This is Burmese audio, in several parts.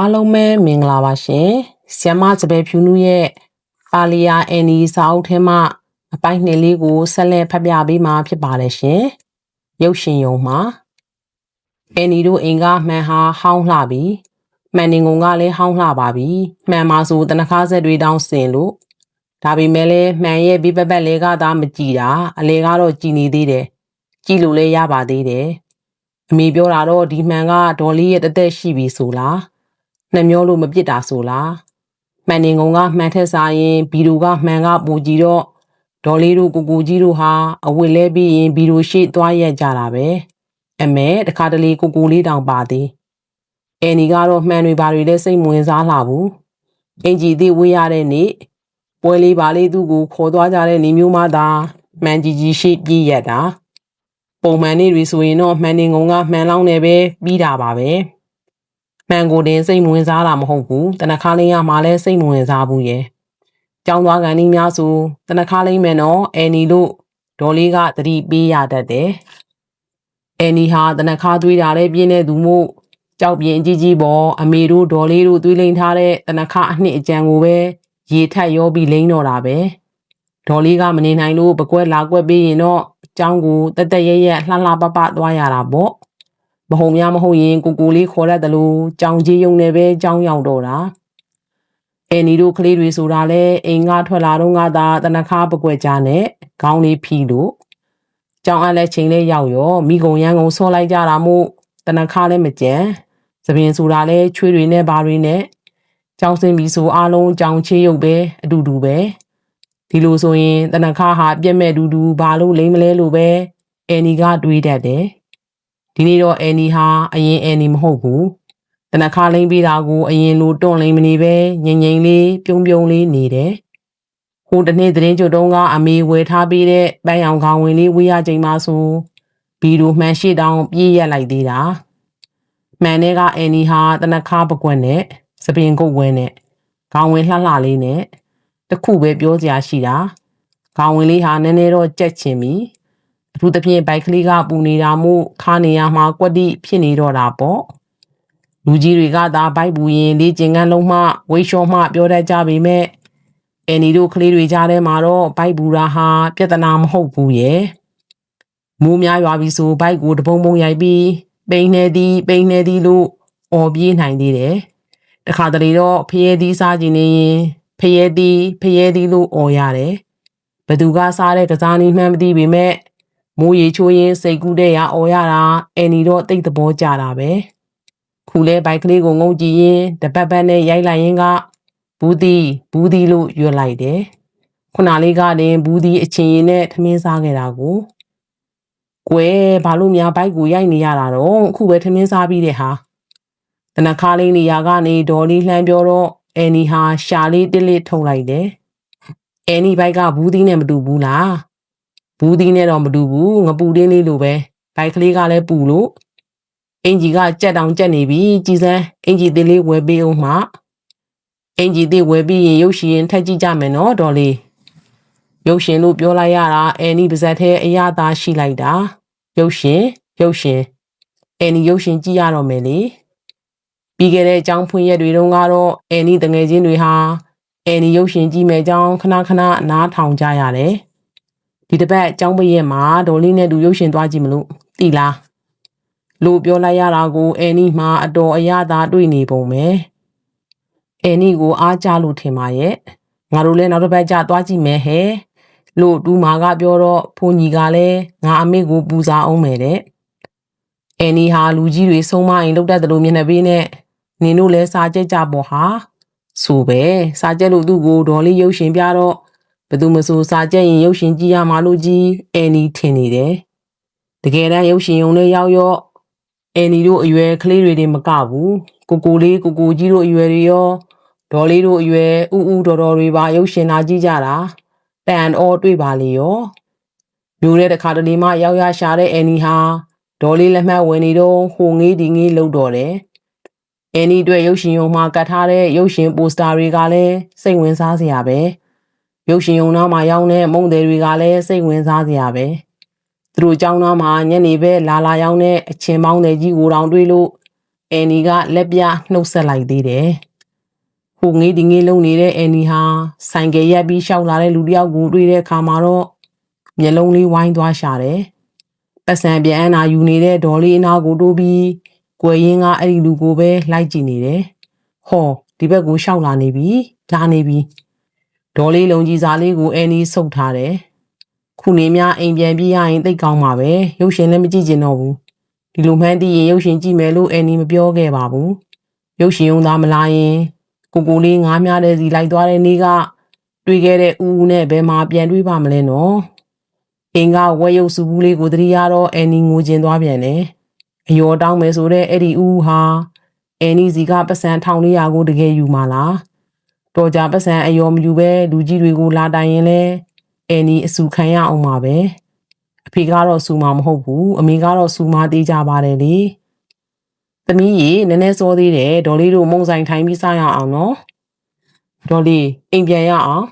အားလုံးပဲမင်္ဂလာပါရှင်။ဆီယမစပယ်ဖြူနူးရဲ့ပါလီယာအန်နီစာအုပ်ထဲမှာအပိုင်းနှစ်လေးကိုဆက်လက်ဖတ်ပြပေးမှာဖြစ်ပါတယ်ရှင်။ရုပ်ရှင်ရုံမှာ အန်နီတို့အိမ်ကမှန်ဟာဟောင်းလှပြီ။မှန်နေကုန်ကလည်းဟောင်းလှပါပြီ။မှန်မှာဆိုတနခါဆက်တွေတောင်းစင်လို့ဒါပေမဲ့လည်းမှန်ရဲ့ဘိပပတ်လေးကသာမကြည်တာအလေကတော့ကြည်နေသေးတယ်။ကြည်လို့လည်းရပါသေးတယ်။အမေပြောတာတော့ဒီမှန်ကဒေါ်လေးရဲ့တသက်ရှိပြီဆိုလား။နှမျောလို့မပြစ်တာဆိုလား။မှန်နေကုန်ကမှန်ထက်စားရင်ဘီဒိုကမှန်ကပူကြည့်တော့ဒေါ်လေးတို့ကိုကိုကြီးတို့ဟာအဝတ်လဲပြီးရင်ဘီဒိုရှိသွားရက်ကြတာပဲ။ အမေတခါတလေကိုကိုလေးတောင်ပါသေး။အဲနီကတော့မှန်တွေဘာတွေလဲစိတ်မဝင်စားလှဘူး။အင်ကြီးသေးဝေးရတဲ့နေ့ပွဲလေးပါလေးသူ့ကိုခေါ်သွားကြတဲ့နေမျိုးမှသာမှန်ကြီးကြီးရှိပြည့်ရက်တာ။ပုံမှန်နေ့တွေဆိုရင်တော့မှန်နေကုန်ကမှန်လောင်းနေပဲပြီးတာပါပဲ။မှန်ကိုတင်စိတ်မဝင်စားတာမဟုတ်ဘူး။တနခါလေးရမှာလဲစိတ်မဝင်စားဘူးရဲ့။ကြောင်းသွားကန်ကြီးများဆိုတနခါလေးမယ်နော်အဲနီလို့ဒေါ်လေးကတတိပေးရတတ်တယ်။ အဲနီဟာတနခါသွေးတာလဲပြင်းနေသူမို့ကြောက်ပြင်းကြီးကြီးပေါ်အမေတို့ဒေါ်လေးတို့သွေးလိန်ထားတဲ့တနခါအနှစ်အကြံကိုပဲရေထက်ရောပြီးလိန်တော့တာပဲ။ဒေါ်လေးကမနေနိုင်လို့ပကွက်လာကွက်ပေးရင်တော့ကျောင်းကိုတက်တက်ရဲရဲလှလှပပသွားရတာပေါ့။မဟုတ်များမဟုတ်ရင်ကိုကိုလေးခေါ်ရတယ်လို့ကြောင်ကြီးယုံနေပဲကြောင်းရောက်တော့တာအဲနီတို့ကလေးတွေဆိုတာလဲအိမ်ကထွက်လာတော့ငါသာတနခါပကွက်ကြနဲ့ခေါင်းလေးဖီလို့ ကြောင်အပ်လဲချိန်လဲရောက်ရောမိကုံရန်ကုန်ဆောလိုက်ကြတာမို့တနခါလဲမကြံသပင်ဆိုတာလဲချွေးတွေနဲ့ဘာတွေနဲ့ကြောင်စင်ပြီဆိုအားလုံးကြောင်ချေးရုပ်ပဲအတူတူပဲဒီလိုဆိုရင်တနခါဟာပြက်မဲ့တူတူဘာလို့လိမ့်မလဲလို့ပဲအဲနီကတွေးတတ်တယ်ဒီနေ့တော့အဲနီဟာအရင်အဲနီမဟုတ်ဘူးတနခါလိမ့်ပေးတာကိုအရင်လိုတွန့်လိမ့်မနေပဲငြိမ်ငြိမ်လေးပြုံးပြုံးလေးနေတယ် ဟိုတနေ့သတင်းကြုံတုံးကအမေဝယ်ထားပေးတဲ့ပန်းရောင်ခေါင်းဝင်လေးဝေးရချိန်မှာဆိုဘီတို့မှန်ရှိတောင်ပြည့်ရက်လိုက်သေးတာမှန်တဲ့ကအဲနီဟာတနခါပကွက်နဲ့စပင်ကုတ်ဝဲနဲ့ခေါင်းဝင်လှလှလေးနဲ့တခုပဲပြောစရာရှိတာခေါင်းဝင်လေးဟာနည်းနည်းတော့ကြက်ချင်ပြီအထူးသဖြင့်ဘိုက်ကလေးကပူနေတာမို့ခါနေရမှာကွက်တိဖြစ်နေတော့တာပေါ့လူကြီးတွေကသာဘိုက်ပူရင်လေးကျင်ကန်းလုံးမှဝိရှောမှပြောတတ်ကြပေမဲ့ အဲနီတို့ကလေးတွေကြားထဲမှာတော့ဘိုက်ဘူးရာဟာပြဿနာမဟုတ်ဘူးရဲ့မိုးများရွာပြီဆိုဘိုက်ကိုတပုံပုံရိုက်ပြီးပိန်နေသည်ပိန်နေသည်လို့အော်ပြေးနိုင်သေးတယ်တခါတလေတော့ဖရဲသည်စားကြည့်နေရင်ဖရဲသည်ဖရဲသည်လို့အော်ရတယ်ဘသူကစားတဲ့ကစားနည်းမှန်းမသိပေမဲ့မိုးရေချိုးရင်စိတ်ကူးတဲ့ရအော်ရတာအဲနီတော့တိတ်သဘောကြတာပဲခုလဲဘိုက်ကလေးကိုငုံကြည့်ရင်တပတ်ပတ်နဲ့ရိုက်လိုက်ရင်က ဘူးဒီဘူးဒီလို့ရွတ်လိုက်တယ်ခုနလေးကလည်းဘူးဒီအချင်းရင်နဲ့ထမင်းစားခဲ့တာကိုကွယ်ဘာလို့များဘိုက်ကိုရိုက်နေရတာတော့အခုပဲထမင်းစားပြီးတဲ့ဟာတနခါလေးနေရာကနေဒေါ်လေးလှမ်းပြောတော့အန်နီဟာရှာလေးတစ်လေးထုတ်လိုက်တယ်အန်နီဘိုက်ကဘူးဒီနဲ့မတူဘူးလားဘူးဒီနဲ့တော့မတူဘူးငပူတင်းလေးလိုပဲဘိုက်ကလေးကလည်းပူလို့အင်ကြီးကကြက်တောင်ကြက်နေပြီကြည်စမ်းအင်ကြီးသေးလေးဝယ်ပေးအောင်မှ အင်ကြီးသေးဝယ်ပြီးရင်ရုပ်ရှင်ထက်ကြည့်ကြမယ်နော်ဒေါ်လေးရုပ်ရှင်လို့ပြောလိုက်ရတာအန်နီပါဇက်ထဲအရသာရှိလိုက်တာရုပ်ရှင်ရုပ်ရှင်အန်နီရုပ်ရှင်ကြည့်ရတော့မယ်လေပြီးခဲ့တဲ့အကြောင်းဖွင့်ရက်တွေတုန်းကတော့အန်နီတငယ်ချင်းတွေဟာအန်နီရုပ်ရှင်ကြည့်မယ်အကြောင်းခဏခဏနားထောင်ကြရတယ်ဒီတစ်ပတ်အကြောင်းပရက်မှာဒေါ်လေးနဲ့သူရုပ်ရှင်သွားကြည့်မလို့တိလားလို့ပြောလိုက်ရတာကိုအဲနီမှာအတော်အရသာတွေ့နေပုံပဲ အဲနီကိုအားကြလို့ထင်ပါရဲ့ငါတို့လည်းနောက်တစ်ပတ်ကျသွားကြည့်မယ်ဟဲ့လို့တူမာကပြောတော့ဖိုးညီကလည်းငါအမေကိုပူစားအောင်မယ်တဲ့အဲနီဟာလူကြီးတွေဆုံးမရင်လောက်တတ်တယ်လို့မျက်နှာပေးနဲ့နင်တို့လည်းစားကြကြပေါ့ဟာဆိုပဲစားကြလို့သူ့ကိုဒေါ်လေးရုပ်ရှင်ပြတော့ဘယ်သူမဆိုစားကြရင်ရုပ်ရှင်ကြည့်ရမှာလို့ကြီးအဲနီထင်နေတယ်တကယ်တမ်းရုပ်ရှင်ုံလေးရောက်ရော အန်နီတို့အရွယ်ကလေးတွေတင်မကဘူးကိုကိုလေးကိုကိုကြီးတို့အရွယ်တွေရောဒေါ်လေးတို့အရွယ်ဥဥတော်တော်တွေပါရုပ်ရှင်လာကြည့်ကြတာတန်အောတွေ့ပါလေရောမျိုးတဲ့တခါတလေမှရောက်ရရှာတဲ့အန်နီဟာဒေါ်လေးလက်မှတ်ဝင်နေတော့ဟိုငေးဒီငေးလှုပ်တော့တယ်အန်နီအတွက်ရုပ်ရှင်ရုံမှာကတ်ထားတဲ့ရုပ်ရှင်ပိုစတာတွေကလည်းစိတ်ဝင်စားစရာပဲရုပ်ရှင်ရုံနားမှာရောင်းတဲ့မုံတယ်တွေကလည်းစိတ်ဝင်စားစရာပဲ သူတို့ကြောင်းနားမှာညနေပဲလာလာရောင်းတဲ့အချင်းပေါင်းတဲ့ကြီးကိုတောင်တွေ့လို့အန်နီကလက်ပြနှုတ်ဆက်လိုက်သေးတယ်ဟိုငေးဒီငေးလုံးနေတဲ့အန်နီဟာဆိုင်ကယ်ရက်ပြီးရှောက်လာတဲ့လူတစ်ယောက်ကိုတွေ့တဲ့အခါမှာတော့မျက်လုံးလေးဝိုင်းသွားရှာတယ်ပတ်စံပြန်အနာယူနေတဲ့ဒေါ်လေးအနာကိုတိုးပြီးကွယ်ရင်ကအဲ့ဒီလူကိုပဲလိုက်ကြည့်နေတယ်ဟောဒီဘက်ကိုရှောက်လာနေပြီလာနေပြီဒေါ်လေးလုံးကြီးစားလေးကိုအန်နီဆုပ်ထားတယ် ခုနေများအိမ်ပြန်ပြေးရရင်သိတ်ကောင်းပါပဲရုပ်ရှင်လည်းမကြည့်ကျင်တော့ဘူးဒီလိုမှန်းသိရင်ရုပ်ရှင်ကြည့်မယ်လို့အန်နီမပြောခဲ့ပါဘူးရုပ်ရှင်ုံသားမလာရင်ကိုကိုလေးငားများတဲ့စီလိုက်သွားတဲ့နေ့ကတွေ့ခဲ့တဲ့ဦးဦးနဲ့ဘယ်မှာပြန်တွေ့ပါမလဲနော်အင်းကဝက်ရုပ်စုဘူးလေးကိုတတိယတော့အန်နီငိုကျင်သွားပြန်တယ်အယောတောင်းမယ်ဆိုတဲ့အဲ့ဒီဦးဦးဟာအန်နီစီကပတ်စံထောင်လေးရာကိုတကယ်ယူมาလားတော်ကြပတ်စံအယောမယူပဲလူကြီးတွေကိုလာတိုင်ရင်လဲ အန်နီအဆူခံရအောင်ပါပဲအဖေကတော့စူမှာမဟုတ်ဘူးအမေကတော့စူမှာတေးကြပါတယ်လေသမီးရေနည်းနည်းစောသေးတယ်ဒေါ်လေးတို့မုံဆိုင်ထိုင်ပြီးစားရအောင်နော်ဒေါ်လေးအိမ်ပြန်ရအောင်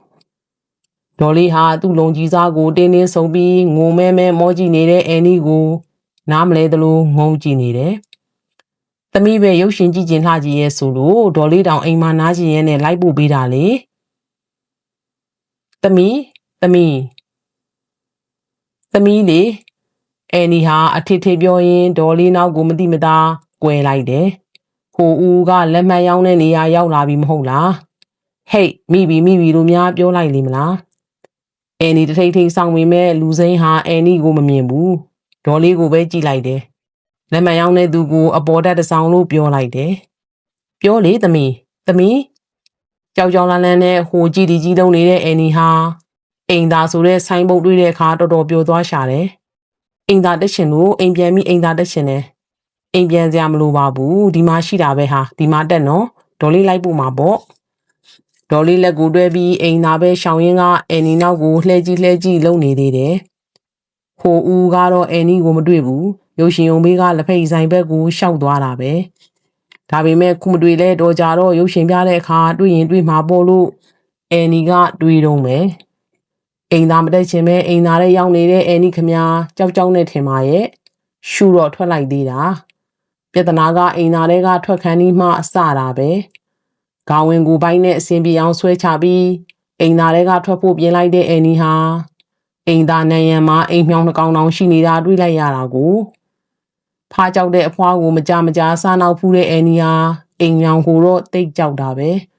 ဒေါ်လေးဟာသူ့လုံကြီးစားကိုတင်းတင်းဆုံပြီးငုံမဲမဲမောကြည့်နေတဲ့အန်နီကိုနားမလဲသလိုငုံကြည့်နေတယ်။သမီးပဲရုပ်ရှင်ကြည့်ကျင်လှကြည့်ရဲဆိုလို့ဒေါ်လေးတောင်အိမ်မှာနားကျင်ရဲနဲ့လိုက်ပို့ပေးတာလေ။သမီး သမီးသမီးလေအန်နီဟာအထစ်ထစ်ပြောရင်းဒေါ်လေးနောက်ကိုမတိမသားကွယ်လိုက်တယ်။ဟိုဦးကလက်မှတ်ရောင်းတဲ့နေရာရောက်လာပြီမဟုတ်လား။ဟေးမိပြီမိပြီလို့များပြောလိုက်လေမလား။အန်နီတထိတ်ထိတ်ဆောင်ပေမဲ့လူစိမ်းဟာအန်နီကိုမမြင်ဘူး။ဒေါ်လေးကိုပဲကြည့်လိုက်တယ်။လက်မှတ်ရောင်းတဲ့သူကိုအပေါ်တက်တစ်ဆောင်လို့ပြောလိုက်တယ်။ပြောလေသမီးသမီးကြောက်ကြောက်လန့်လန့်နဲ့ဟိုကြည့်ဒီကြီးလုံးနေတဲ့အန်နီဟာ အိမ်သာဆိုတဲ့ဆိုင်းဘုတ်တွေ့တဲ့အခါတော်တော်ပျော်သွားရှာတယ်။အိမ်သာတက်ရှင်လို့အိမ်ပြန်ပြီးအိမ်သာတက်ရှင်တယ်။အိမ်ပြန်စရာမလိုပါဘူးဒီမှာရှိတာပဲဟာဒီမှာတက်နော်ဒေါ်လေးလိုက်ပို့မှာပေါ့။ဒေါ်လေးလက်ကိုတွဲပြီးအိမ်သာပဲရှောင်းရင်းကအန်နီနောက်ကိုလှဲကြည့်လှဲကြည့်လုံနေသေးတယ်။ဟိုဦးကတော့အန်နီကိုမတွေ့ဘူး။ရုပ်ရှင်ုံဘေးကလက်ဖိတ်ဆိုင်ဘက်ကိုရှောက်သွားတာပဲ။ဒါပေမဲ့ခုမတွေ့လဲတော့ကြတော့ရုပ်ရှင်ပြတဲ့အခါတွေ့ရင်တွေ့မှာပေါ့လို့အန်နီကတွေးတော့မယ်။ အိမ်သားမတက်ချင်ပဲအိမ်သားထဲရောက်နေတဲ့အဲနီခမကြောက်ကြောက်နဲ့ထင်ပါရဲ့ရှူတော့ထွက်လိုက်သေးတာပြဿနာကအိမ်သားတွေကထွက်ခန်းဒီမှအစတာပဲခေါဝင်ကိုပိုင်းနဲ့အစင်ပြေအောင်ဆွဲချပြီးအိမ်သားတွေကထွက်ဖို့ပြင်လိုက်တဲ့အဲနီဟာအိမ်သားနံရံမှာအိမ်မြောင်နှကောင်တောင်ရှိနေတာတွေ့လိုက်ရတာကိုဖားကြောက်တဲ့အဖွားကိုမကြမကြစားနောက်ဖူးတဲ့အဲနီဟာအိမ်မြောင်ကိုတော့တိတ်ကြောက်တာပဲ။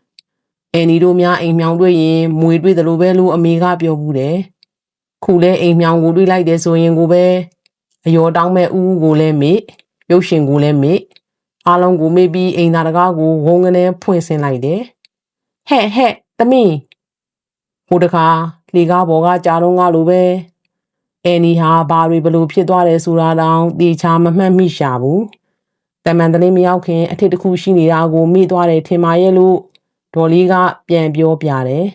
အန်နီတို့များအိမ်မြောင်တွေ့ရင်မွေတွေ့သလိုပဲလို့အမေကပြောဘူးတယ်ခုလဲအိမ်မြောင်ကိုတွေ့လိုက်တယ်ဆိုရင်ကိုပဲအယောတောင်းမဲ့ဦးဦးကိုလည်းမေ့ရုပ်ရှင်ကိုလည်းမေ့အားလုံးကိုမေ့ပြီးအိမ်သားတကားကိုဝုန်းကနေဖွင့်ဆင်းလိုက်တယ်ဟဲ့ဟဲ့သမီးဟိုတခါလေကားပေါ်ကကြားတော့ငါလိုပဲအန်နီဟာဘာတွေဘလို့ဖြစ်သွားတယ်ဆိုတာတောင်တေချာမမှတ်မိရှာဘူးတမန်တလေးမရောက်ခင်အထစ်တစ်ခုရှိနေတာကိုမိသွားတယ်ထင်ပါရဲ့လို့ ဒေါ်လေးကပြန်ပြောပြတယ်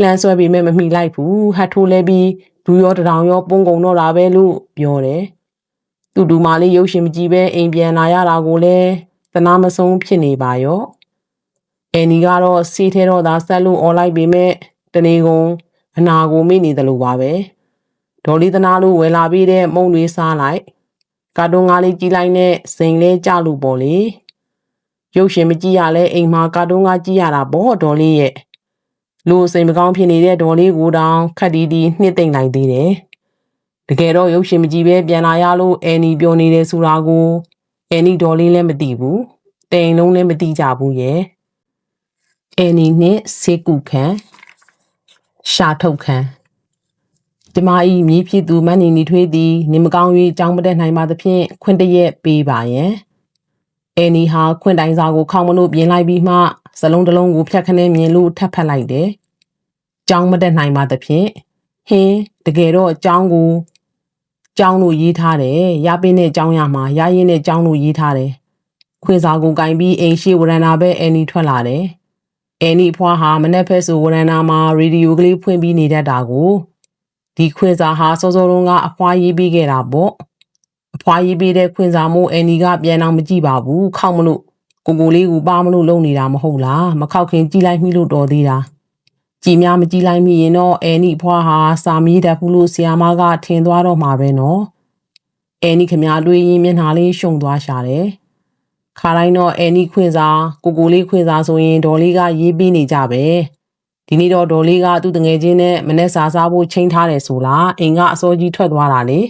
လှမ်းဆွဲပြီးမဲ့မမိလိုက်ဘူးဟတ်ထိုးလဲပြီးဒူရောတထောင်ရောပုံကုန်တော့တာပဲလို့ပြောတယ်သူဒူမာလေးရုပ်ရှင်မကြည့်ပဲအိမ်ပြန်လာရတာကိုလည်းသနာမဆုံးဖြစ်နေပါရောအန်နီကတော့စီးထဲတော့သာဆက်လို့អော်လိုက်ပေမဲ့တနေကုန်အနာကိုမိနေတယ်လို့ပါပဲဒေါ်လေးသနာလို့ဝယ်လာပြီးတဲ့မုံတွေစားလိုက်ကာတွန်းကားလေးကြီးလိုက်နဲ့စိန်လဲကြလို့ပေါ့လေ ရုပ်ရှင်မကြည့်ရလဲအိမ်မှာကာတွန်းကားကြည့်ရတာပေါ့ဒေါ်လေးရဲ့လူစိမ်မကောင်းဖြစ်နေတဲ့ဒေါ်လေးကိုတောင်ခက်တီးတီးနှစ်သိမ့်လိုက်သေးတယ်တကယ်တော့ရုပ်ရှင်မကြည့်ပဲပြန်လာရလို့အန်နီပြောနေတယ်ဆိုတာကိုအန်နီဒေါ်လေးလည်းမသိဘူးတိန်လုံးလည်းမသိကြဘူးရဲ့အန်နီနဲ့စေကုခန်ရှာထုတ်ခန်ကျမဤမြေးဖြစ်သူမန်းနေနေထွေးသည်နေမကောင်း၍ကြောင်းမတက်နိုင်ပါသဖြင့်ခွင့်တရက်ပေးပါယံ အဲနီဟာခွင့်တိုင်းစာကိုခေါင်းမလို့ပြင်လိုက်ပြီးမှစလုံးတစ်လုံးကိုဖြတ်ခနဲ့မြင်လို့ထပ်ဖက်လိုက်တယ်။ကြောင်းမတက်နိုင်ပါသဖြင့်ဟင်းတကယ်တော့အကြောင်းကိုကြောင်းလို့ရေးထားတယ်။ရပင်းနဲ့ကြောင်းရမှာရရင်နဲ့ကြောင်းလို့ရေးထားတယ်။ခွေစာကိုကင်ပြီးအိမ်ရှိဝရဏာပဲအဲနီထွက်လာတယ်။အဲနီဖွားဟာမနေ့ဖက်ဆိုဝရဏာမှာရေဒီယိုကလေးဖွင့်ပြီးနေတတ်တာကိုဒီခွေစာဟာစောစောတုန်းကအဖွားရေးပြီးခဲ့တာပေါ့။အ ဖွားရေးပေးတဲ့ခွင့်စာမို့အန်နီကပြန်အောင်မကြည့်ပါဘူးခောက်မလို့ကိုကိုလေးကိုပါမလို့လုံနေတာမဟုတ်လားမခောက်ခင်ကြည်လိုက်မိလို့တော်သေးတာကြည်များမကြည်လိုက်မိရင်တော့အဲနီဖွားဟာစာမီးတတ်ဘူးလို့ဆီယာမကထင်သွားတော့မှာပဲနော်အဲနီခမရတွေးရင်မျက်နှာလေးရှုံသွားရှာတယ်ခါတိုင်းတော့အဲနီခွင့်စားကိုကိုလေးခွင့်စားဆိုရင်ဒေါ်လေးကရေးပေးနေကြပဲဒီနေ့တော့ဒေါ်လေးကသူ့တငယ်ချင်းနဲ့မနေ့စာစားဖို့ချိန်ထားတယ်ဆိုလားအိမ်ကအစောကြီးထွက်သွားတာလေ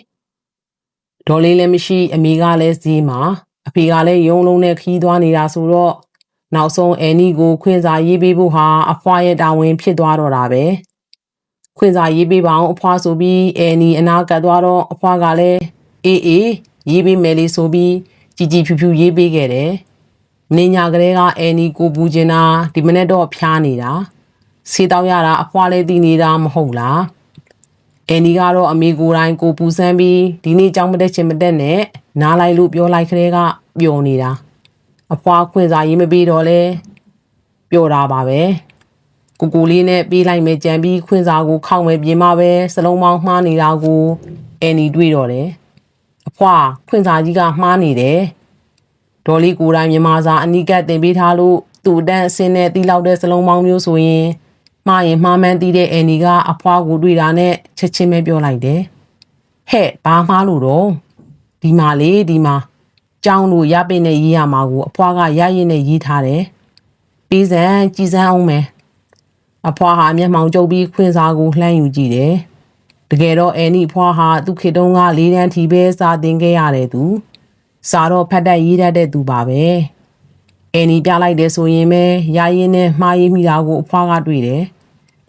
ဒေါ်လေးလည်းမရှိအမေကလည်းဈေးမှာအဖေကလည်းရုံလုံးနဲ့ခီးသွားနေတာဆိုတော့နောက်ဆုံးအဲနီကိုခွင့်စားရေးပေးဖို့ဟာအဖွားရဲ့တာဝန်ဖြစ်သွားတော့တာပဲခွင့်စားရေးပေးပါအောင်အဖွားဆိုပြီးအဲနီအနာကတ်သွားတော့အဖွားကလည်းအေးအေးရေးပေးမယ်လေဆိုပြီးជីជីဖြူဖြူရေးပေးခဲ့တယ်နေညာကလေးကအဲနီကိုပူကျင်တာဒီမနေ့တော့ဖျားနေတာဆေးတောက်ရတာအဖွားလေးတည်နေတာမဟုတ်လား အဲနီကတော့အမေကိုယ်တိုင်ကိုပူဆန်းပြီးဒီနေ့ကြောင်းမတက်ချင်မတက်နဲ့နားလိုက်လို့ပြောလိုက်ခရဲကပျော်နေတာအဖွားခွင့်စားရေးမပေးတော့လဲပျော်တာပါပဲကိုကိုလေးနဲ့ပေးလိုက်မယ်ကြံပြီးခွင့်စားကိုခောက်မယ်ပြင်မပဲစလုံးပေါင်းမှားနေတာကိုအဲနီတွေ့တော့တယ်အဖွားခွင့်စားကြီးကမှားနေတယ်ဒေါ်လေးကိုယ်တိုင်မြန်မာစာအနိကတ်တင်ပေးထားလို့သူ့အတန်းအစင်းနဲ့တီးလောက်တဲ့စလုံးပေါင်းမျိုးဆိုရင် မှားရင်မှားမှန်းတီးတဲ့အဲနီကအဖွားကိုတွေ့တာနဲ့ချက်ချင်းပဲပြောလိုက်တယ်ဟဲ့ဘာမှားလို့တော့ဒီမှာလေဒီမှာကြောင်းလို့ရပင်းနဲ့ရေးရမှာကိုအဖွားကရရင်နဲ့ရေးထားတယ်ပြီးစံကြည်စမ်းအောင်မယ်အဖွားဟာမျက်မှောင်ကျုပ်ပြီးခွင့်စားကိုလှမ်းယူကြည့်တယ်တကယ်တော့အဲနီဖွားဟာသူ့ခေတုံးကလေးတန်းထီပဲစာသင်ခဲ့ရတယ်သူစာတော့ဖတ်တတ်ရေးတတ်တဲ့သူပါပဲအဲနီပြလိုက်တယ်ဆိုရင်ပဲရရင်နဲ့မှားရေးမိတာကိုအဖွားကတွေ့တယ်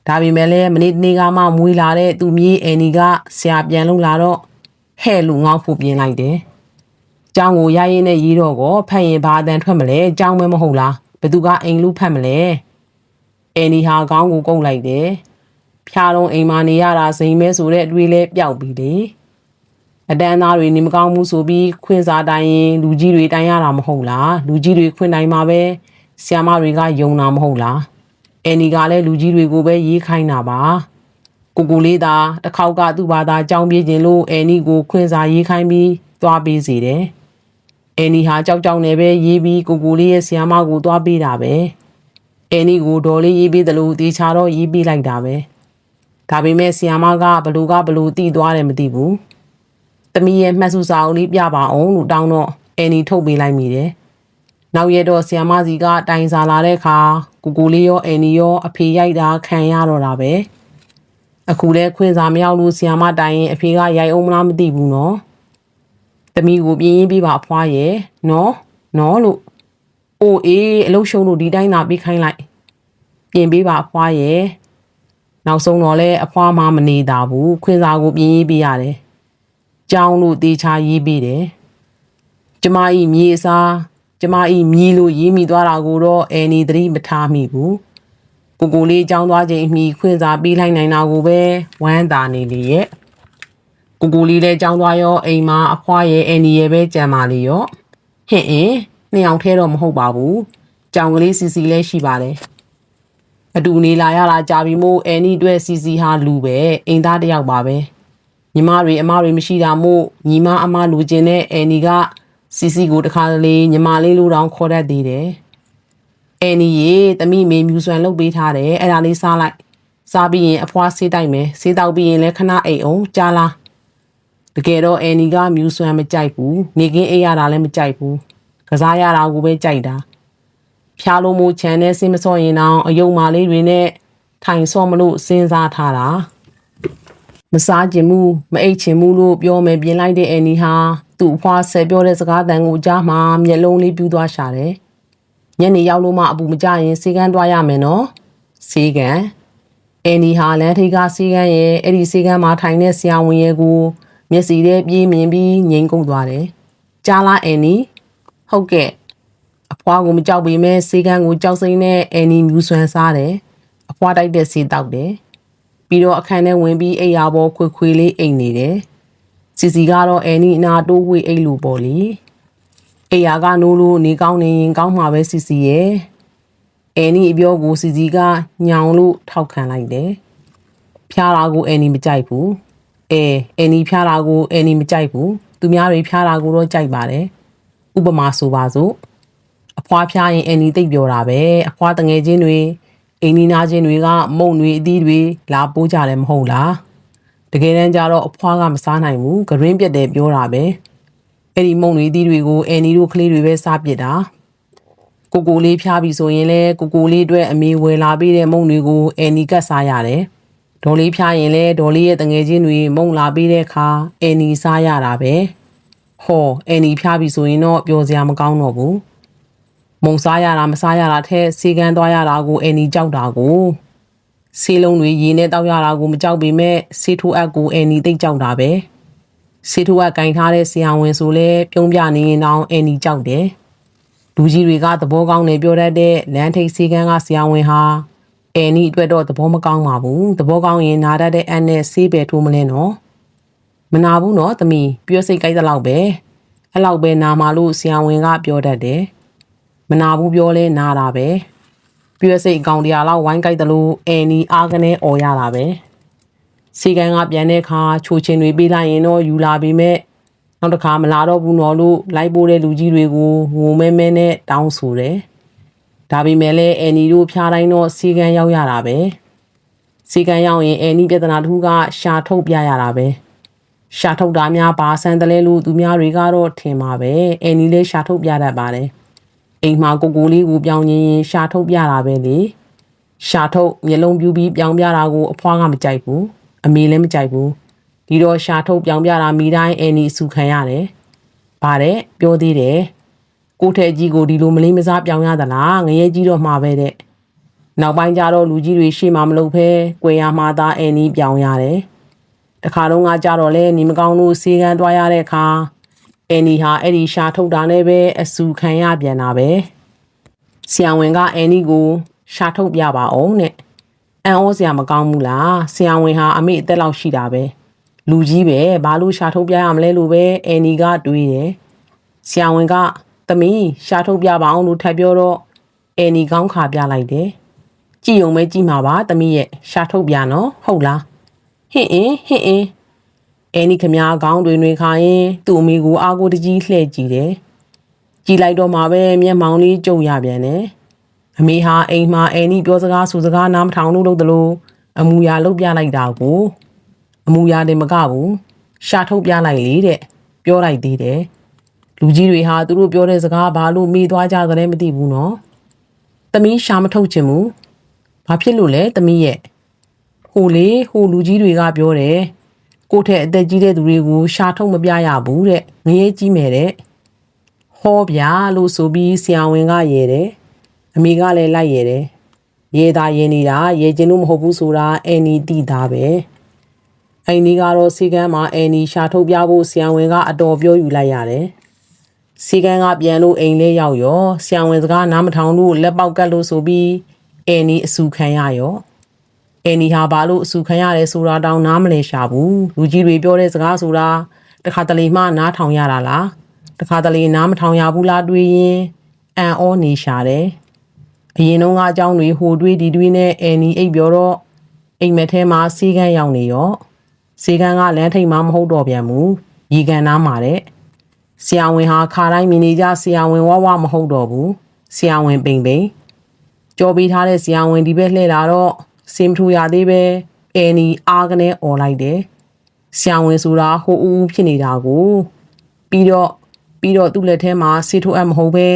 ဒါပေမဲ့လည်းမနေ့တနေ့ကမှမွေးလာတဲ့သူမြေးအဲနီကဆရာပြန်လုံလာတော့ဟဲ့လူငေါ့ဖို့ပြင်လိုက်တယ်။ကျောင်းကိုရရင်နဲ့ရေးတော့ကောဖတ်ရင်ဘာအတန်ထွက်မလဲ။ကျောင်းမဲမဟုတ်လား။ဘသူကအိမ်လူဖတ်မလဲ။အဲနီဟာခေါင်းကိုကုတ်လိုက်တယ်။ဖျားလုံးအိမ်မှာနေရတာစိန်မဲဆိုတဲ့အတွေ့လဲပျောက်ပြီလေ။အတန်းသားတွေနေမကောင်းမှုဆိုပြီးခွင့်စားတိုင်းရင်လူကြီးတွေတိုင်းရတာမဟုတ်လား။လူကြီးတွေခွင့်တိုင်းမှာပဲဆ iam မတွေကယုံတာမဟုတ်လား။ အဲနီကလည်းလူကြီးတွေကိုပဲရေးခိုင်းတာပါ။ကိုကိုလေးသာတစ်ခေါက်ကသူ့ဘာသာကြောင်းပြေးခြင်းလို့အဲနီကိုခွင့်စားရေးခိုင်းပြီးသွားပေးစေတယ်။အဲနီဟာကြောက်ကြောက်နေပဲရေးပြီးကိုကိုလေးရဲ့ဆီယာမကိုသွားပေးတာပဲ။အဲနီကိုဒေါ်လေးရေးပေးတယ်လို့တေချာတော့ရေးပေးလိုက်တာပဲ။ဒါပေမဲ့ဆီယာမကဘလူကဘလူတီးသွားတယ်မသိဘူး။သမီးရဲ့မှတ်စုစာအုပ်လေးပြပါအောင်လို့တောင်းတော့အဲနီထုတ်ပေးလိုက်မိတယ်။နောက်ရတော့ဆီယာမစီကတိုင်စာလာတဲ့အခါ ကိုကိုလေးရောအဲနီရောအဖေရိုက်တာခံရတော့တာပဲ။အခုလဲခွင့်စာမရောက်လို့ဆီယာမတိုင်ရင်အဖေကရိုက်အောင်မလားမသိဘူးနော်။သမီးကိုပြင်းရင်ပြပါအဖွားရဲ့နော်နော်လို့အိုအေးအလုရှုံးလို့ဒီတိုင်းသာပြီးခိုင်းလိုက်ပြင်ပေးပါအဖွားရဲ့နောက်ဆုံးတော့လဲအဖွားမမနေတာဘူးခွင့်စာကိုပြင်းရေးပေးရတယ်။ကြောင်းလို့တေချာရေးပေးတယ်။ကျမဤမြေအစား ကျမဤမြည်လို့ရေးမိသွားတာကိုတော့အဲနီသတိမထားမိဘူး။ကိုကိုလေးကြောင်းသွားချိန်မိခွင့်စာပေးလိုက်နိုင်တာကိုပဲဝမ်းသာနေလေရဲ့။ကိုကိုလေးလည်းကြောင်းသွားရောအိမ်မှာအဖွားရဲ့အဲနီရဲ့ပဲကြံပါလေရော။ဟင့်အင်းနှစ်ယောက်ထဲတော့မဟုတ်ပါဘူး။ကြောင်ကလေးစီစီလည်းရှိပါတယ်။အတူနေလာရတာကြာပြီမို့အဲနီအတွက်စီစီဟာလူပဲအိမ်သားတစ်ယောက်ပါပဲ။ညီမတွေအမတွေမရှိတာမို့ညီမအမလူကျင်တဲ့အဲနီက စီစီကိုတခါတလေညီမလေးလိုတောင်ခေါ်တတ်သေးတယ်။အဲနီရေတမိမေမြူဆွမ်လုပ်ပေးထားတယ်အဲ့ဒါလေးစားလိုက်။စားပြီးရင်အဖွားဆေးတိုက်မယ်ဆေးတောက်ပြီးရင်လည်းခဏအိမ်အောင်ကြားလား။တကယ်တော့အဲနီကမြူဆွမ်မကြိုက်ဘူး။နေကင်းအိပ်ရတာလည်းမကြိုက်ဘူး။ကစားရတာကိုပဲကြိုက်တာ။ဖျားလို့မို့ခြံနဲ့စင်းမစော့ရင်တော့အယုံမာလေးတွေနဲ့ထိုင်ဆော့မလို့စဉ်းစားထားတာ။မစားခြင်းမှုမအိတ်ခြင်းမှုလို့ပြောမယ်ပြင်လိုက်တဲ့အဲနီဟာ သူ့အဖွားဆယ်ပြောတဲ့စကားတန်ကိုကြားမှမျက်လုံးလေးပြူးသွားရှာတယ်။ညနေရောက်လို့မှအပူမကြရင်စေကန်းသွားရမယ်နော်။စေကန်းအဲနီဟာလန်ထိကစေကန်းရဲ့အဲ့ဒီစေကန်းမှာထိုင်တဲ့ဆရာဝန်ရဲ့ကိုမျက်စီထဲပြေးမြင်ပြီးငိမ်ကုန်သွားတယ်။ကြားလားအဲနီဟုတ်ကဲ့အဖွားကိုမကြောက်ပေမဲ့စေကန်းကိုကြောက်စိမ့်နဲ့အဲနီမြူဆွမ်းစားတယ်။အဖွားတိုက်တဲ့စေတောက်တယ်။ပြီးတော့အခန်းထဲဝင်ပြီးအိယာပေါ်ခွေခွေလေးအိမ်နေတယ်။ စီစီကတော့အဲနီအနာတိုးဝေးအိတ်လို့ပေါ့လေ။အိယာကနိုးလို့နေကောင်းနေရင်ကောင်းမှာပဲစီစီရဲ့။အဲနီအပြောကိုစီစီကညောင်လို့ထောက်ခံလိုက်တယ်။ဖျားတာကိုအဲနီမကြိုက်ဘူး။အဲအဲနီဖျားတာကိုအဲနီမကြိုက်ဘူး။သူများတွေဖျားတာကိုတော့ကြိုက်ပါတယ်။ဥပမာဆိုပါစို့အအဖွားဖျားရင်အန်နီတိတ်ပြောတာပဲအဖွားတငယ်ချင်းတွေအိမ်နီးနားချင်းတွေကမုံတွေအသီးတွေလာပိုးကြတယ်မဟုတ်လား တကယ်တမ်းကျတော့အဖွားကမစားနိုင်ဘူးဂရင်းပြက်တယ်ပြောတာပဲအဲ့ဒီမုံတွေအသီးတွေကိုအန်နီတို့ကလေးတွေပဲစားပစ်တာကိုကိုလေးဖျားပြီဆိုရင်လဲကိုကိုလေးအတွက်အမေဝယ်လာပေးတဲ့မုံတွေကိုအန်နီကတ်စားရတယ်ဒေါ်လေးဖျားရင်လဲဒေါ်လေးရဲ့တငယ်ချင်းတွေမုံလာပေးတဲ့အခါအန်နီစားရတာပဲဟောအန်နီဖျားပြီဆိုရင်တော့ပြောစရာမကောင်းတော့ဘူးမုံစားရတာမစားရတာထက်စေကန်းသွားရတာကိုအန်နီကြောက်တာကို ဆေးလုံးတွေရေနဲ့တောက်ရတာကိုမကြောက်ပေမဲ့ဆေးထိုးအပ်ကိုအန်နီသိပ်ကြောက်တာပဲဆေးထိုးအပ်ကင်ထားတဲ့ဆရာဝန်ဆိုလဲပြုံးပြနေရင်တော့အန်နီကြောက်တယ်လူကြီးတွေကသဘောကောင်းနေပြောတတ်တဲ့လမ်းထိပ်စေကန်းကဆရာဝန်ဟာအန်နီအတွက်တော့သဘောမကောင်းပါဘူးသဘောကောင်းရင်နာတတ်တဲ့အန်နဲ့ဆေးပဲထိုးမလဲနော်မနာဘူးနော်သမီးပြောစိတ်ကြိုက်တဲ့လောက်ပဲအဲ့လောက်ပဲနာမာလို့ဆရာဝန်ကပြောတတ်တယ်မနာဘူးပြောလဲနာတာပဲ ပြည့်စိတ်အကောင်တရားလောက်ဝိုင်းကြိုက်တယ်လို့အန်နီအားကနေអော်ရတာပဲစီကန်ကပြန်တဲ့အခါချိုချင်းတွေပေးလိုက်ရင်တော့ယူလာပြီးမဲ့နောက်တစ်ခါမလာတော့ဘူးနော်လို့လိုက်ပိုးတဲ့လူကြီးတွေကိုငိုမဲမဲနဲ့တောင်းဆိုတယ်ဒါပေမဲ့လည်းအန်နီတို့ဖျားတိုင်းတော့စီကန်ရောက်ရတာပဲစီကန်ရောက်ရင်အန်နီပြဿနာတစ်ခုကရှာထုတ်ပြရတာပဲရှာထုတ်တာများပါဆန်တလဲလို့သူများတွေကတော့ထင်ပါပဲအန်နီလည်းရှာထုတ်ပြတတ်ပါတယ် အိမ်မှာကိုကိုလေးကိုပြောင်းရင်ရင်ရှာထုတ်ပြတာပဲလေရှာထုတ်မျက်လုံးပြူပြီးပြောင်းပြတာကိုအဖွားကမကြိုက်ဘူးအမေလည်းမကြိုက်ဘူးဒီတော့ရှာထုတ်ပြောင်းပြတာမိတိုင်းအန်နီစုခံရတယ်ဗါတဲ့ပြောသေးတယ်ကိုထဲကြီးကိုဒီလိုမလေးမစားပြောင်းရသလားငရဲကြီးတော့မှာပဲတဲ့နောက်ပိုင်းကျတော့လူကြီးတွေရှေ့မှာမလုပ်ဖဲကွယ်ရမှာသားအန်နီပြောင်းရတယ်တခါတော့ငါကြတော့လဲနေမကောင်းလို့စေကန်းတွားရတဲ့အခါ အန်နီဟာအဲ့ဒီရှာထုတ်တာနဲ့ပဲအဆူခံရပြန်တာပဲဆရာဝန်ကအန်နီကိုရှာထုတ်ပြပါအောင်တဲ့အန်ဩဆရာမကောင်းဘူးလားဆရာဝန်ဟာအမေအသက်လောက်ရှိတာပဲလူကြီးပဲဘာလို့ရှာထုတ်ပြရမလဲလို့ပဲအန်နီကတွေးတယ်ဆရာဝန်ကသမီးရှာထုတ်ပြပါအောင်လို့ထပ်ပြောတော့အန်နီကောင်းခါပြလိုက်တယ်ကြည့်ုံပဲကြည့်မှာပါသမီးရဲ့ရှာထုတ်ပြနော်ဟုတ်လားဟင့်အင်းဟင့်အင်း အဲနီခမားကောင်းတွင်တွင်ခါရင်သူ့အမေကိုအာကိုတကြီးလှဲ့ကြည့်တယ်။ကြည်လိုက်တော့မှပဲမျက်မှောင်လေးကြုံရပြန်တယ်။အမေဟာအိမ်မှာအဲနီပြောစကားဆိုစကားနားမထောင်လို့လို့တလို့အမူအရာလုပ်ပြလိုက်တာကိုအမူအရာတင်မကဘူးရှာထုတ်ပြလိုက်လေတဲ့ပြောလိုက်သေးတယ်။လူကြီးတွေဟာသူတို့ပြောတဲ့စကားဘာလို့မေးသွားကြသလဲမသိဘူးနော်။သမီးရှာမထုတ်ချင်ဘူး။ဘာဖြစ်လို့လဲသမီးရဲ့ဟိုလေဟိုလူကြီးတွေကပြောတယ်။ ကိုယ့်ထက်အသက်ကြီးတဲ့သူတွေကိုရှာထုတ်မပြရဘူးတဲ့ငရဲကြီးမယ်တဲ့ဟောဗျာလို့ဆိုပြီးဆရာဝန်ကရဲတယ်အမေကလည်းလိုက်ရဲတယ်ရဲသားရဲနေတာရဲကျင်လို့မဟုတ်ဘူးဆိုတာအန်နီတိသားပဲအိမ်ဒီကတော့စီကန်းမှာအန်နီရှာထုတ်ပြဖို့ဆရာဝန်ကအတော်ပြောယူလိုက်ရတယ်စီကန်းကပြန်လို့အိမ်လေးရောက်ရောဆရာဝန်စကားနားမထောင်လို့လက်ပေါက်ကတ်လို့ဆိုပြီးအန်နီအဆူခံရရော အန်နီဟာဘာလို့အဆူခံရတယ်ဆိုတာတောင်နားမလဲရှာဘူးလူကြီးတွေပြောတဲ့စကားဆိုတာတခါတလေမှနားထောင်ရတာလားတခါတလေနားမထောင်ရဘူးလားတွေးရင်အန်အောနေရှာတယ်အရင်တော့ကအကြောင်းတွေဟိုတွေးဒီတွေးနဲ့အန်နီအိပ်ပြောတော့အိမ်မက်ထဲမှာစီကန်းရောက်နေရောစီကန်းကလမ်းထိပ်မှာမဟုတ်တော့ပြန်ဘူးရီကန်နားမှာတဲ့ဆရာဝန်ဟာခါတိုင်းမီနေကြဆရာဝန်ဝဝမဟုတ်တော့ဘူးဆရာဝန်ပိန်ပိန်ကြော်ပေးထားတဲ့ဆရာဝန်ဒီဘက်လှည့်လာတော့ စင်မထူရသေးပဲအဲနီအားကနေអော်လိုက်တယ်ဆရာဝန်ဆိုတာဟိုဦးဦးဖြစ်နေတာကိုပြီးတော့ပြီးတော့သူ့လက်ထဲမှာဆေးထိုးအပ်မဟုတ်ပဲ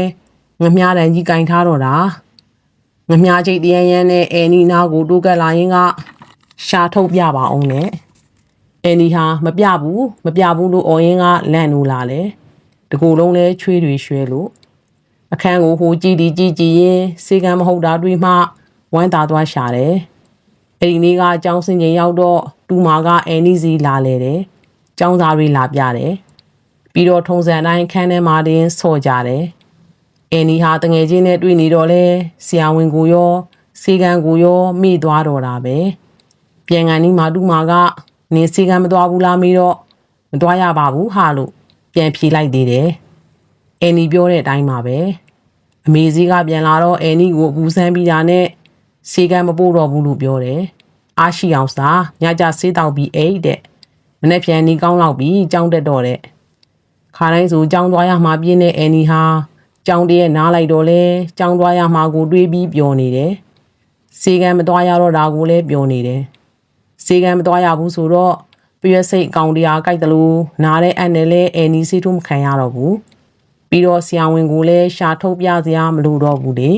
ငမြတန်ကြီးကင်ထားတော့တာငမြချိတ်တရရန်နဲ့အဲနီနာကိုတိုးကပ်လာရင်ကရှာထုတ်ပြပါအောင်နဲ့အဲနီဟာမပြဘူးမပြဘူးလို့អော်ရင်ကလန့်နိုးလာလေတကူလုံးလဲချွေးတွေရွှဲလို့အခန်းကိုဟိုကြည့်ဒီကြည့်ကြည့်ရင်စေကံမဟုတ်တာတွေ့မှဝမ်းသာသွားရှာတယ်။ အဲ့ဒီနေ့ကအကြောင်းစင်ချိန်ရောက်တော့တူမာကအန်နီစီလာလေတယ်။ကျောင်းသားတွေလာပြတယ်။ပြီးတော့ထုံစံတိုင်းခန်းထဲမှာတင်ဆော့ကြတယ်။အန်နီဟာတငယ်ချင်းနဲ့တွေ့နေတော့လဲဆရာဝန်ကိုရောစေကံကိုရောမိသွားတော့တာပဲ။ပြန်ကန်နီမာတူမာကနင်းစေကံမသွားဘူးလားမေးတော့မသွားရပါဘူးဟာလို့ပြန်ဖြေလိုက်သေးတယ်။အန်နီပြောတဲ့အတိုင်းပါပဲအမေကြီးကပြန်လာတော့အန်နီကိုအပူဆန်းပြီးတာနဲ့ စေကံမပို့တော့ဘူးလို့ပြောတယ်အားရှိအောင်စားညကြဆေးတောက်ပြီးအိတ်တဲ့မနေ့ပြန်နီကောင်းလောက်ပြီးကြောင်းတက်တော့တဲ့ခါတိုင်းဆိုကြောင်းသွားရမှာပြင်းတဲ့အန်နီဟာကြောင်တရဲ့နားလိုက်တော့လဲကြောင်သွားရမှာကိုတွေးပြီးပျော်နေတယ်စေကံမသွားရတော့တာကိုလည်းပျော်နေတယ်စေကံမသွားရဘူးဆိုတော့ပြည့်စိတ်အကောင်တရားကြိုက်တယ်လို့နားတဲ့အန်နဲ့လဲအဲနီစီထုမခံရတော့ဘူးပြီးတော့ဆရာဝန်ကိုလည်းရှာထုတ်ပြစရာမလိုတော့ဘူးလေ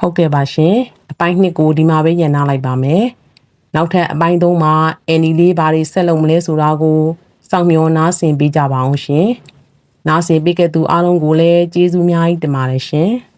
ဟုတ်ကဲ့ပါရှင်အပိုင်းနှစ်ကိုဒီမှာပဲညံနာလိုက်ပါမယ်နောက်ထပ်အပိုင်းသုံးမှာအန်နီလေးဘာတွေဆက်လုပ်မလဲဆိုတာကိုစောင့်မျှော်နားဆင်ပေးကြပါအောင်ရှင်နားဆင်ပေးခဲ့သူအားလုံးကိုလည်းကျေးဇူးအများကြီးတင်ပါတယ်ရှင်။